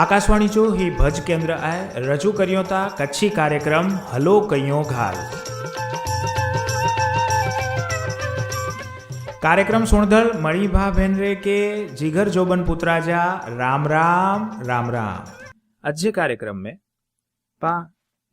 આકાશવાણી જો હી ભજ કેન્દ્ર આય, રજૂ કર્યો તા કચ્છી કાર્યક્રમ હલો કયો ઘાલ. કાર્યક્રમ સુણધળ મણીભા ભેનરે કે જીગર જોબન પુत्राजा राम राम राम राम आज के कार्यक्रम में पा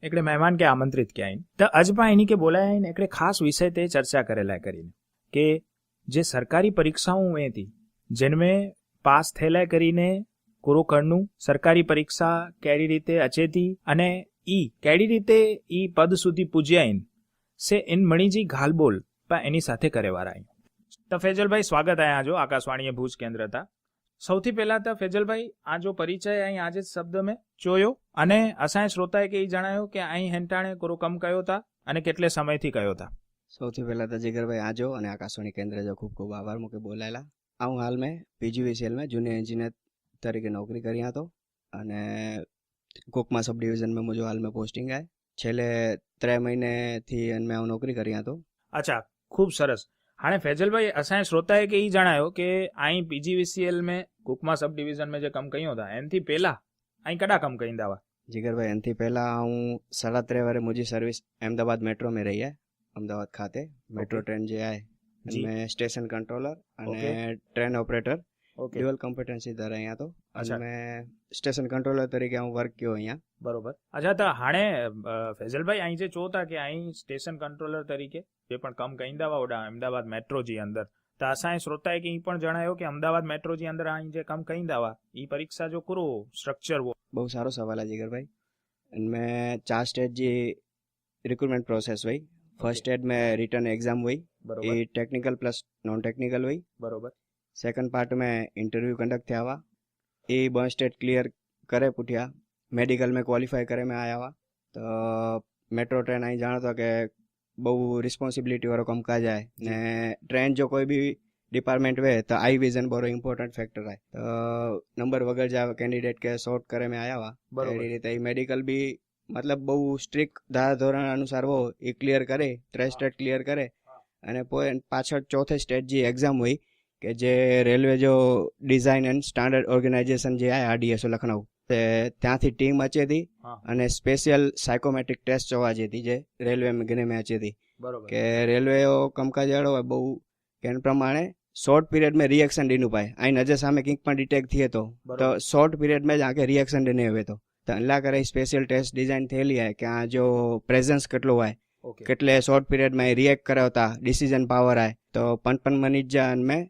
એકડે મહેમાન કે આમંત્રિત કે આઈન. તો અજબા એની કે બોલાય આઈન, એકડે ખાસ વિષય તે ચર્ચા કરેલા કરીને. કે જે સરકારી પરીક્ષાઓ હતી જેનમે પાસ થયેલા કરીને કોરોકણનું સરકારી પરીક્ષા કેડી રીતે અચેતી અને ઈ કેડી રીતે ઈ પદ સુધી પૂજ્યા ઇન સે ઇન મણીજી ઘાલબોલ પા એની સાથે કરેવારા તો ફેજલભાઈ, સ્વાગત આયા જો આકાશવાણીએ ભુજ કેન્દ્ર હતા સૌથી પહેલા તો ફેજલભાઈ, આ જો પરિચય અહીં આજે શબ્દ મેં જોયો અને અસાય શ્રોતાએ કે એ જણાયો કે અહીં હેન્ટાણે કોરોકમ કયો હતા અને કેટલે સમયથી કયો હતા સૌથી પહેલાં તો જીગરભાઈ આજો અને આકાશવાણી કેન્દ્ર જો ખૂબ ખૂબ આભાર મૂકે બોલાયેલા. હું હાલ મેં પીજીવીસીએલ મેં જુનિયર એન્જિનિયર तरीके नौकरी करी यहाँ तो અને કોકમાં સબ ડિવિઝનમાં મુજો હાલ મેં પોસ્ટિંગ આય. છેલ્લે ત્રણ મહિનેથી મેં હું નોકરી કરી હતો. અચ્છા ખૂબ સરસ. હાણે ફેજલભાઈ અસાય શ્રોતાએ કે એ જણાયો કે અહીં પીજીવીસીએલ મેં કુકમાં સબ ડિવિઝન મેં જે કામ કહ્યું હતા એનથી પહેલા અહીં કડા કામ કહી દાવા જીગરભાઈ એનથી પહેલા હું સાડા ત્રણ વારે મુજી સર્વિસ અમદાવાદ મેટ્રો મેં રહી અમદાવાદ ખાતે. મેટ્રો ટ્રેન જે આય મેં સ્ટેશન કંટ્રોલર અને train operator okay dual competency ધરે અહીંયા તો. અને સ્ટેશન કંટ્રોલર તરીકે હું વર્ક કર્યો અહીંયા. બરોબર. અચ્છા તો હાણે ફેઝલભાઈ અહીં જે ચોતા કે અહીં સ્ટેશન કંટ્રોલર તરીકે જે પણ કમ કઈંદાવા ઓડા અમદાવાદ મેટ્રોજી અંદર. તો અસાએ શ્રોતાએ કે એ પણ જણાયો કે અમદાવાદ મેટ્રોજી અંદર અહીં જે કમ કઈંદાવા એ પરીક્ષા જો કરો સ્ટ્રક્ચર બહુ સારો સવાલ આ જીગરભાઈ. અને મેં ચાર સ્ટેજ જે રિક્રુટમેન્ટ પ્રોસેસ હોય. ફર્સ્ટ એડ મેં રિટર્ન એક્ઝામ હોય. એ ટેકનિકલ પ્લસ નોન ટેકનિકલ હોય. બરોબર. सेकंड पार्ट में इंटरव्यू कंडक्ट थिया हुआ એ બ સ્ટેટ ક્લિયર કરે પુઠ્યા મેડિકલ में ક્વોલિફાય કરે में આયા हुआ તો મેટ્રો ટ્રેન અહીં જાણો તો કે બહુ રિસ્પોન્સિબિલિટી વાળો કમકાજ आहे ને ટ્રેન જો કોઈ બી ડિપાર્ટમેન્ટ વે તો आई विजन बड़ो इम्पोर्टंट फैक्टर आहे તો નંબર વગર जा કેન્ડિડેટ કે શોર્ટ કરે में આયા हुआ બરોબર એવી રીતે એ મેડિકલ બી મતલબ બહુ સ્ટ્રિક્ટ ધારા ધોરણ અનુસાર હો એ ક્લિયર કરે ત્રણ સ્ટેટ ક્લિયર કરે અને પોઈ પાછળ ચોથે સ્ટેટ જે એક્ઝામ હોય કે જે રેલવે જો ડિઝાઇન એન્ડ સ્ટાન્ડર્ડ ઓર્ગેનાઇઝેશન જે આ આરડીએસઓ લખનઉ તે ત્યાંથી ટીમ અચી હતી અને સ્પેશિયલ સાયકોમેટ્રિક ટેસ્ટ જોવા જઈ હતી જે રેલવે ગેમે અચી હતી કે રેલવે કમકાજ રેલવેઓ હોય બહુ કેન પ્રમાણે શોર્ટ પીરિયડ મેં રિએક્શન ડીનું પાય અહીં નજર સામે કંઈક પણ ડિટેક્ટ થયે હતો તો શોર્ટ પીરિયડ મેં જ આખે રિએક્શન ડીને હવે તો. એટલા કરે સ્પેશિયલ ટેસ્ટ ડિઝાઇન થયેલી હોય કે આ જો પ્રેઝન્સ કેટલો હોય કેટલે શોર્ટ પીરિયડમાં રિએક્ટ કરાવતા ડિસિઝન પાવર આય તો પનપન પંચ અને મેં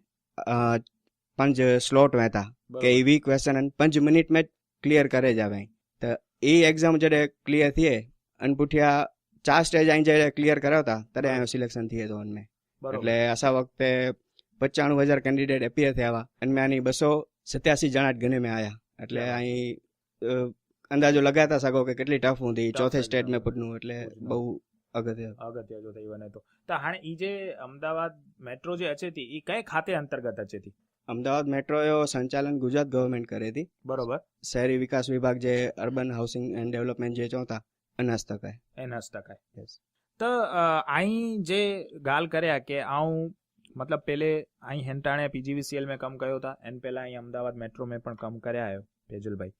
પંજ સ્લોટ વહેતા કે એવી ક્વેશ્ચન અને પંજ મિનિટમાં જ ક્લિયર કરે જ આવે. તો એ એક્ઝામ જ્યારે ક્લિયર થઈએ અને પૂઠિયા ચાર સ્ટેજ અહીં જ્યારે ક્લિયર કરાવતા ત્યારે સિલેક્શન થઈએ તો અમને એટલે આશા વખતે પચાણું હજાર કેન્ડિડેટ એપીએ થયા અને મેં આની બસો સત્યાસી જણા જ ગણે મેં આવ્યા એટલે અહીં અંદાજો લગાતા શકો કે કેટલી ટફ હતી. ચોથે સ્ટેટમાં પૂરનું એટલે બહુ અગત્ય અગત્ય જો થઈ બને તો. તો હાણે ઈ જે અમદાવાદ મેટ્રો જે અચેતી ઈ કઈ ખાતે અંતર્ગત અચેતી? અમદાવાદ મેટ્રો સંચાલન ગુજરાત ગવર્મેન્ટ કરે હતી. બરોબર. શહેરી વિકાસ વિભાગ જે અર્બન હાઉસિંગ એન્ડ ડેવલપમેન્ટ જે ચોથા એના હસ્તકાય એના હસ્તકાય યસ તો અહીં જે ગાલ કર્યા કે આઉં મતલબ પેલે અહીં હેન્ટાણે પીજીવીસીએલ મેં કમ કયો હતા એન પહેલા અહીં અમદાવાદ મેટ્રો મેં પણ કમ કર્યા આવ્યો તેજલભાઈ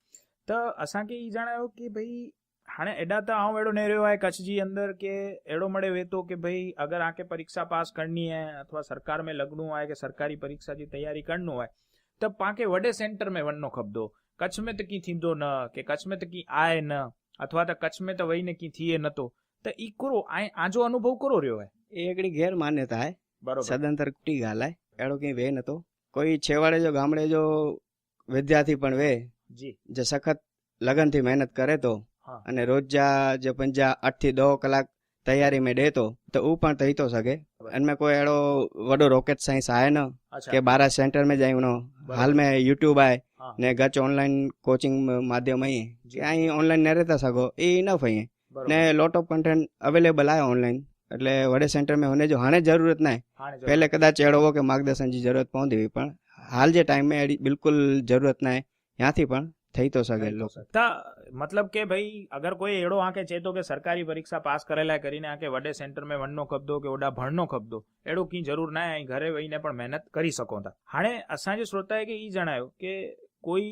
તો અસાંકે એ જણાયો કે ભાઈ हाणे एॾा त आऊं अहिड़ो न रहियो आहे कच्छ जी अंदरि के अहिड़ो मड़े वेतो की भई अगरि आके परीक्षा पास करणी आहे अथवा सरकार में लॻणो आहे की सरकारी परीक्षा जी तयारी करणो आहे त पाणखे वॾे सेंटर में वञणो खपंदो कच्छ में त कीअं थींदो न की कच्छ में त कीअं आहे न अथवा त कच्छ में त वेही न कीअं थिए नथो त ई करो ऐं आजो अनुभव करो रहियो आहे એ हिकिड़ी गैर मान्यता आहे बरोबर સદંતર ખોટી ॻाल्हि आहे अहिड़ो कंहिं वे नथो કોઈ છેવાડે જો ગામડે જો વિદ્યાર્થી પણ વે जी જે સખત લગનથી મહેનત કરે તો હા. અને રોજા જે પંજા આઠથી દો કલાક તૈયારી મેં દેતો તો હું પણ થઈ તો શકે એમાં કોઈ એડો વડો રોકેટ સાયન્સ આય ન કે બારા સેન્ટર મેં જાય નો. હાલ મેં યુટ્યુબ આય ને ગચ ઓનલાઈન કોચિંગ માધ્યમ અહીં. કે અહીં ઓનલાઈન ને રહેતા શકો એ ઇનફ અહીં ને lot of content available i online. એટલે વડે સેન્ટર મેં હોને જો હાને જરૂરત ના પહેલે કદાચ એડો હો કે માર્ગદર્શન જી જરૂરત પહોંચી પણ હાલ જે ટાઈમ મેં બિલકુલ જરૂરત ના ત્યાંથી પણ થઈ તો શકે. મતલબ કે ભાई अगर कोई એડો આંકે છે તો કે સરકારી પરીક્ષા પાસ કરેલા કરીને આંકે વડે સેન્ટર મેં વનનો કબદો કે ઓડા ભણનો કબદો એડો કી જરૂર ના અહીં ઘરે વહીને પણ મહેનત કરી શકો તા. હાણે અસાંજે શ્રોતાએ કે ઈ જણાયો કે કોઈ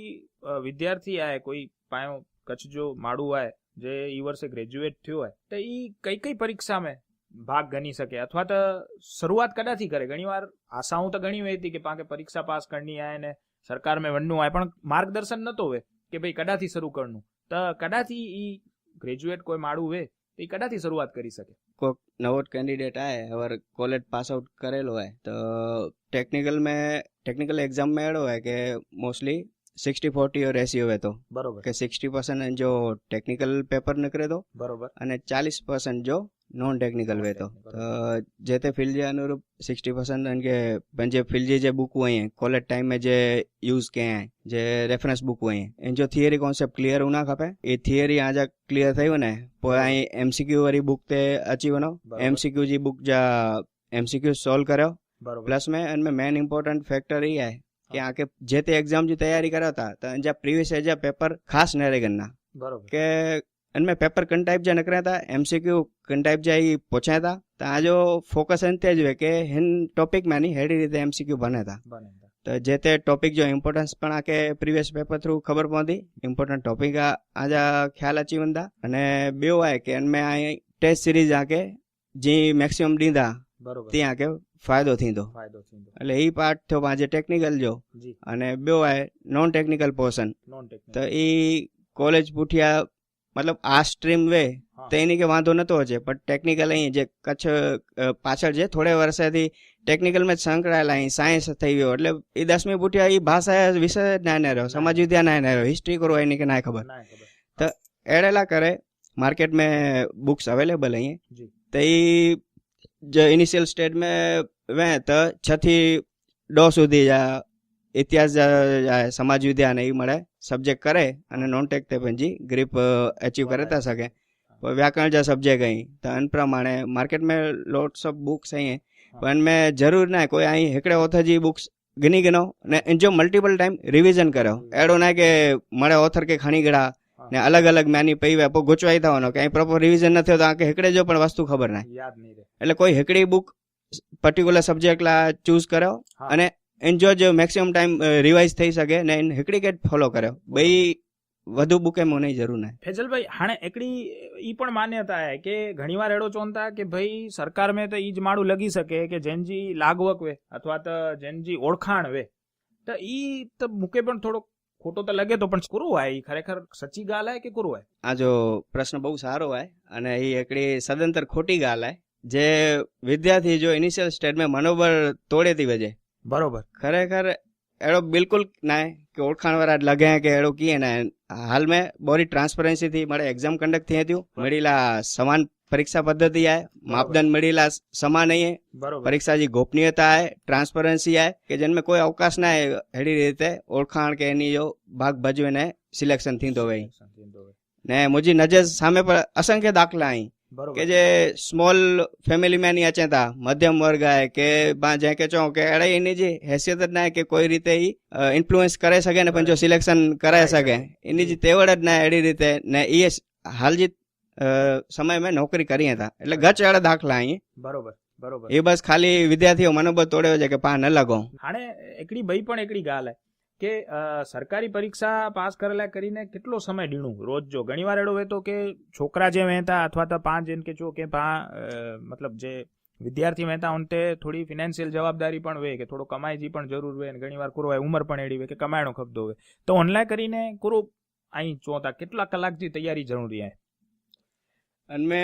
વિદ્યાર્થી આય કોઈ પાયો કચ્છ જો માડું આય જે ઈ વર્ષે ગ્રેજ્યુએટ થયો હોય તો ઈ કઈ કઈ પરીક્ષામાં ભાગ ગણી શકે? અથવા તો શરૂઆત કદાથી કરે? ઘણીવાર આશાઓ તો ઘણી હતી કે પાંકે પરીક્ષા પાસ કરની આય ને સરકાર મેં વનનું આય પણ માર્ગદર્શન નહોતો હોય કે ભાઈ કદાથી શરૂ કરનું. તો કદાથી એ ગ્રેજ્યુએટ કોઈ માળું હોય તો એ કદાથી શરૂઆત કરી શકે. કોઈક નવો કેન્ડિડેટ આવે હવે કોલેજ પાસ આઉટ કરેલો હોય, તો ટેકનિકલ મેં ટેકનિકલ એક્ઝામ મેળો હોય કે mostly sixty forty or ratio હતો બરોબર. કે સિક્સટી પર્સન્ટ જો ટેકનિકલ પેપર નીકળે તો બરોબર. અને ચાલીસ પર્સન્ટ જો નોન ટેકનિકલ વહેતો જે તે ફિલ્ડ અનુરૂપ સિક્સટી પર્સન્ટ કે જે ફિલ્ડ જે બુક હોય કોલેજ ટાઈમે જે યુઝ કે જે રેફરન્સ બુક હોય એન જો થિયરી કોન્સેપ્ટ ક્લિયર ના ખપે એ થિયરી આજે ક્લિયર થયું ને પછી અહીં એમસીક્યુ વાળી બુક તે અચીવનો એમસીક્યુ જે બુક જા એમસીક્યુ સોલ્વ કર્યો. પ્લસ મેં અને મેન ઇમ્પોર્ટન્ટ ફેક્ટર એ કે આ કે જે તે એક્ઝામની તૈયારી કરાવતા તો જે પ્રીવિયસ એજ પેપર ખાસ નરેગનના બરોબર. કે એનમે પેપર કન ટાઈપ જે નકરા હતા એમસીક્યુ કન ટાઈપ જે એ પૂછ્યા હતા તો આ જો ફોકસ એન તે જ હોય કે હેન ટોપિકમાં ની હેડી રીતે એમસીક્યુ બને હતા. બને હતા. તો જે તે ટોપિક જો ઇમ્પોર્ટન્સ પણ આ કે પ્રીવિયસ પેપર થ્રુ ખબર પહોંચી ઇમ્પોર્ટન્ટ ટોપિક આજે ખ્યાલ અચી બંદા અને બે હોય કે મેં આ ટેસ્ટ સિરીઝ આ કે જે મેક્સિમમ દીધા તે આ કે फ़ाइदो थींदो फ़ाइदो थींदो એટલે ઈ પાર્ટ થયો પાંજે ટેકનિકલ જો. અને ॿियो आहे નોન ટેકનિકલ પોર્શન તો ઈ કોલેજ પૂઠિયા મતલબ આ સ્ટ્રીમ વે તો એની કે વાંધો નતો છે પણ ટેકનિકલ અહીં જે કચ્છ પાછળ છે થોડે વર્ષેથી ટેકનિકલમાં જ સંકળાયેલા અહીં સાયન્સ થઈ ગયો. એટલે એ દસમી પૂઠિયા એ ભાષા વિષય ના ના રહ્યો. સમાજ વિદ્યા ના રહ્યો. હિસ્ટ્રી કરો એની કે ના ખબર. તો એડેલા કરે. માર્કેટ મેં બુક્સ અવેલેબલ અહીં. તો એ ई જે ઇનિશિયલ સ્ટેજ में વે त છ થી ॾह સુધી जा ઇતિહાસ जा जा સમાજ વિદ્યા ને એ મળે સબ્જેક્ટ કરે અને નોન ટેક તે पंहिंजी ग्रिप अचीव करे था सघे पोइ व्याकरण जा सब्जेक्ट आहीं त इन प्रमाणे मार्केट में लोट्स ऑफ बुक्स आहीं पर इनमें ज़रूर न आहे कोई आई हिकिड़े ऑथर जी बुक्स गिनी गिनो ने इन जो मल्टीपल टाइम रिविज़न करियो अहिड़ो न आहे की મળે ઓથર खे खणी गड़ा ને અલગ અલગ મેં આની પૈ વેપો ગોચવાઈ થવાનો કે પ્રોપર રિવિઝન નથી થયો તો આંખે હેકડે જો પણ વસ્તુ ખબર ના યાદ નહીં એટલે કોઈ હેકડી બુક પર્ટિક્યુલર સબ્જેક્ટ લા ચૂઝ કર્યો અને એન્જો જો મેક્સિમમ ટાઈમ રિવાઇઝ થઈ શકે ને હેકડી કેટ ફોલો કર્યો. બે વધુ બુકે મને જરૂર નહીં ફેજલભાઈ હાણે એકડી ઈ પણ માન્યતા હે કે ઘણીવાર એડો ચોનતા કે ભાઈ સરકાર મેં તો ઈ જ માળું લગી શકે કે જેનજી લાગવક વે અથવા તો જેનજી ઓળખાણ વે. તો ઈ તો મુકે પણ થોડો ખોટો તો લાગે તો પણ કુરુ હોય એ ખરેખર સચ્ચી ગાલ હે કે કુરુ હોય? આ જો પ્રશ્ન બહુ સારો હોય અને એ એકડી સદંતર ખોટી ગાલ હે જે વિદ્યાર્થી જો ઇનિશિયલ સ્ટેજમાં મનોબળ તોડેતી વજે બરોબર. ખરેખર એડો બિલકુલ ના કે ઓળખાણ વાળા લગે કે એડો કીએ ના હાલ મેં બોરી ટ્રાન્સપરન્સી થી મારે એક્ઝામ કન્ડક્ટ થઈ હતી મળેલા સમાન પરીક્ષા પદ્ધતિ आहे मापदंड મળેલા સમાન અહીં બરોબર પરીક્ષા जी गोपनीयता आहे ट्रांसपरेंसी आहे કે जिनमें કોઈ અવકાશ ના आहे अहिड़ी રીતે ઓળખાણ કે એની जो ભાગ ભજવે ને સિલેક્શન थींदो वई ને मुंहिंजी नज़र सामे पर असंख्य दाख़िला आहीं બરોબર કે જે સ્મોલ ફેમિલી में नहीं अचनि था मध्यम वर्ग आहे કે पाण जंहिंखे चऊं की अड़े इन जी हैसियत જ न आहे की कोई રીતે ई ઇન્ફ્લુઅન્સ करे सघे ને पंहिंजो सिलेक्शन कराए सघे इन जी तेवड़ જ न आहे अहिड़ी રીતે ने इहे हाल जी સમય મેં નોકરી કરી હતા. એટલે ગચવાળા દાખલા અહીં. બરોબર બરોબર. એ બસ ખાલી વિદ્યાર્થીઓ મનોબત તોડ્યો છે કે પા ન લગો હાણે એકડી ભાઈ પણ એકડી ગાલ કે સરકારી પરીક્ષા પાસ કરેલા કરીને કેટલો સમય ડીણું? રોજ જો ઘણી વાર એડો તો કે છોકરા જે વહેતા અથવા તો પાંચ જેમ કે જો કે પા મતલબ જે વિદ્યાર્થી મહેતા અંતે થોડી ફિનાન્શિયલ જવાબદારી પણ વે કે થોડો કમાઈજી પણ જરૂર હોય અને ઘણીવાર હોય ઉંમર પણ એડી હોય કે કમાયણો ખપતો હોય. તો ઓનલાઈન કરીને કુરો અહીં ચોતા કેટલા કલાકથી તૈયારી જરૂરી હોય અને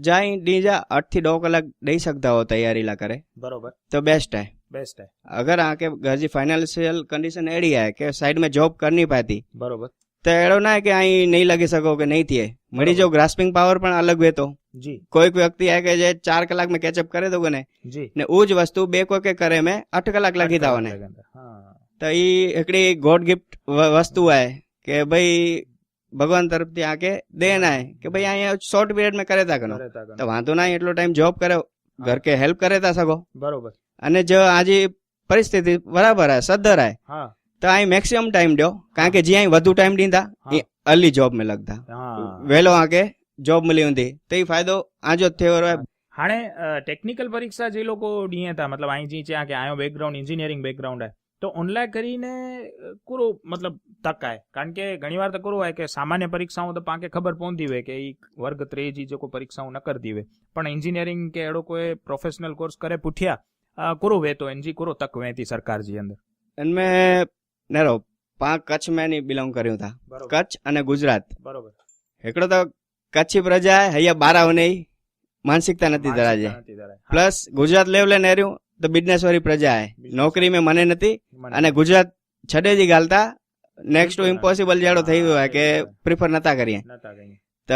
જાય ડી जा अठ થી ॾह કલાક ॾेई सघंदा हो तयारी लाइ करे બરોબર तो बेस्ट है બેસ્ટ आहे अगर आके घर जी फाइनेंशियल कंडीशन अहिड़ी आहे की साइड में जॉब करनी पए थी બરોબર त अहिड़ो न आहे की અહીં નહીં લગી શકો કે નહીં थिए મળી જો ગ્રાસ્પિંગ પાવર પણ અલગ હોય તો જી કોઈક વ્યક્તિ आहे કે જે ચાર કલાક में કેચઅપ કરે તો ને જી ને ઉ જ વસ્તુ બે કોઈ કે કરે में અઠ કલાક લગી था वञे હા त ई हिकिड़ी गॉड गिफ्ट वस्तु आहे કે ભાઈ ભગવાન તરફથી આ કે દે ના કે ભાઈ અહીંયા શોર્ટ પીરિયડમાં કરે તા કરો તો વાંધો ના એટલો ટાઈમ જોબ કરે ઘર કે હેલ્પ કરે તા શકો બરોબર. અને જો આજે પરિસ્થિતિ બરાબર હે સદ્ધર હે. તો અહીં મેક્સિમમ ટાઈમ દો કારણ કે જે અહીં વધુ ટાઈમ દીધા એ અર્લી જોબ મેં લગતા. વહેલો આ કે જોબ મળી હતી તો એ ફાયદો આજો જ થયો રહે હાણે ટેકનિકલ પરીક્ષા જે લોકો ડીએ હતા મતલબ અહીં જે છે કે આયો બેકગ્રાઉન્ડ એન્જિનિયરિંગ બેકગ્રાઉન્ડ હે તો ઓનલાઈન કરીને કોરું મતલબ તકાય કારણ કે ઘણીવાર તો કોરું હોય કે સામાન્ય પરીક્ષાઓ તો પાંકે ખબર પહોંચતી હોય કે એ વર્ગ ત્રેજી જે કોઈ પરીક્ષાઓ ન કરતી હોય. પણ એન્જિનિયરિંગ કે એડો કોઈ પ્રોફેશનલ કોર્સ કરે પૂઠ્યા કોરો વે તો એનજી કોરો તક વહેતી સરકારજી અંદર. અને મેં નેરો પાંચ કચ્છ મેં નહીં બિલોંગ કર્યું હતા કચ્છ અને ગુજરાત. બરોબર. એકડો તો કચ્છી પ્રજા હૈયા બારાઓ નહીં. માનસિકતા નથી ધરાજે પ્લસ ગુજરાત લેવલે નેર્યું તો બિઝનેસ વાળી પ્રજા આય નોકરી મેં મને નથી અને ગુજરાત છડે છડેજી ગાલતા. નેક્સ્ટ ટુ ઇમ્પોસિબલ જાડો થઈ ગયો કે પ્રિફર નતા કરીએ. તો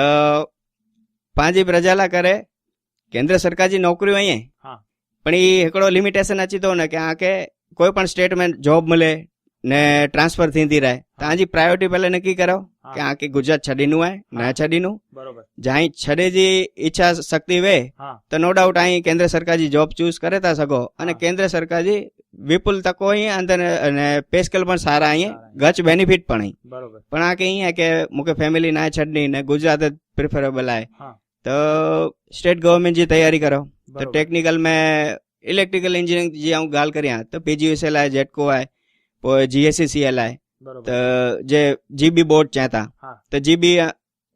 પાંજી પ્રજાલા કરે. કેન્દ્ર સરકારની નોકરીઓ અહીંયા. પણ એ એકડો લિમિટેશન અચી દો ને કે આ કે કોઈ પણ સ્ટેટમેન્ટ જોબ મળે ને ટ્રાન્સફર થींदी રહે. તો આજી પ્રાયોરિટી પહેલા નક્કી કરો કે આ કે ગુજરાત છડીનું આય ના છડીનું. બરોબર. જ્યાં છડે જે ઈચ્છા શક્તિ વે તો નો ડાઉટ અહીં કેન્દ્ર સરકારજી જોબ ચૂઝ કરે તા શકો અને કેન્દ્ર સરકારજી વિપુલ તકો અહીં અંદર અને પેસ્કેલ પણ સારા અહીં ગચ બેનિફિટ પણ અહીં. બરોબર. પણ આ કે અહીંયા કે મુકે ફેમિલી ના છડની ને ગુજરાત જ પ્રિફરેબલ આય. તો સ્ટેટ ગવર્મેન્ટ જે તૈયારી કરો. તો ટેકનિકલ મેં ઇલેક્ટ્રિકલ એન્જિનિયરિંગ જે હું ગાલ કર્યા તો પીજીયુસીએલ આય જેટકો આય. पोइ जीएससीसीएल आहे બરોબર त જે જીબી બોર્ડ ચયા था હા. त जीबी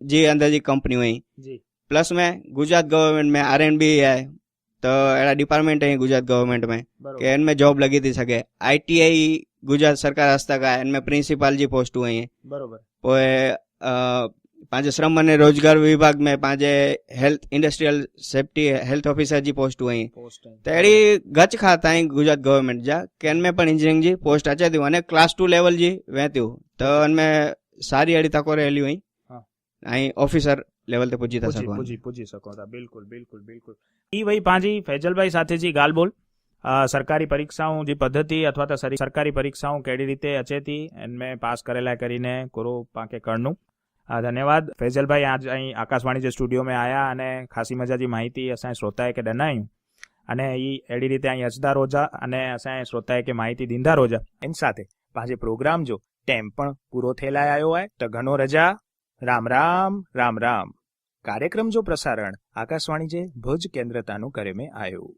जी अंदर जी कंपनियूं आहिनि જી प्लस में गुजरात गवर्नमेंट में आर एन बी आहे त अहिड़ा डिपार्टमेंट आहिनि गुजरात गवर्नमेंट में બરોબર કે इनमें जॉब लॻी थी सघे आई टी आई गुजरात सरकार हस्तक आहे इनमें प्रिंसिपल जी पोस्टूं आहिनि બરોબર पोइ अ, पंहिंजे श्रम अने रोजगार विभाग में पंहिंजे health industrial safety health officer जी पोस्टूं आहिनि પોસ્ટ त अहिड़ी गच खाता आहिनि गुजरात गवर्नमेंट जा की इनमें पण इंजीनियरिंग जी पोस्ट अचे थियूं अने क्लास टू लेवल जी वेतियूं त इनमें सारी अहिड़ी तको रहेलियूं आहिनि હા. ऐं ऑफिसर लेवल ते पुॼी था પૂજી सघो પૂજી પૂજી શકો था बिल्कुल बिल्कुल बिल्कुल ઈ ભાઈ પાંજી ફૈજલભાઈ સાથેજી ગાલ બોલ અ, સરકારી પરીક્ષાઓ જે પદ્ધતિ અથવા તો સરી- સરકારી પરીક્ષાઓ કેડી રીતે અચેતી એનમે પાસ કરેલા કરીને કોરો પાંકે કરનું ધન્યવાद ફૈઝલભાઈ, આજ અહીં આકાશવાણી જે સ્ટુડિયો મેં આવ્યા અને ખાસી મજાજી માહિતી અસાંય શ્રોતાએ કે ડનાયું. અને એ એડી રીતે અહીં અચદા રોજા અને અસાંય શ્રોતાએ કે માહિતી દીંધા રોજા. એની સાથે પાછે પ્રોગ્રામ જો તેમ પણ પૂરો થયેલા આવ્યો હોય, તો ઘણો રજા. રામ રામ રામ રામ. કાર્યક્રમ જો પ્રસારણ આકાશવાણી જે ભુજ કેન્દ્રતાનું કરે મેં આવ્યું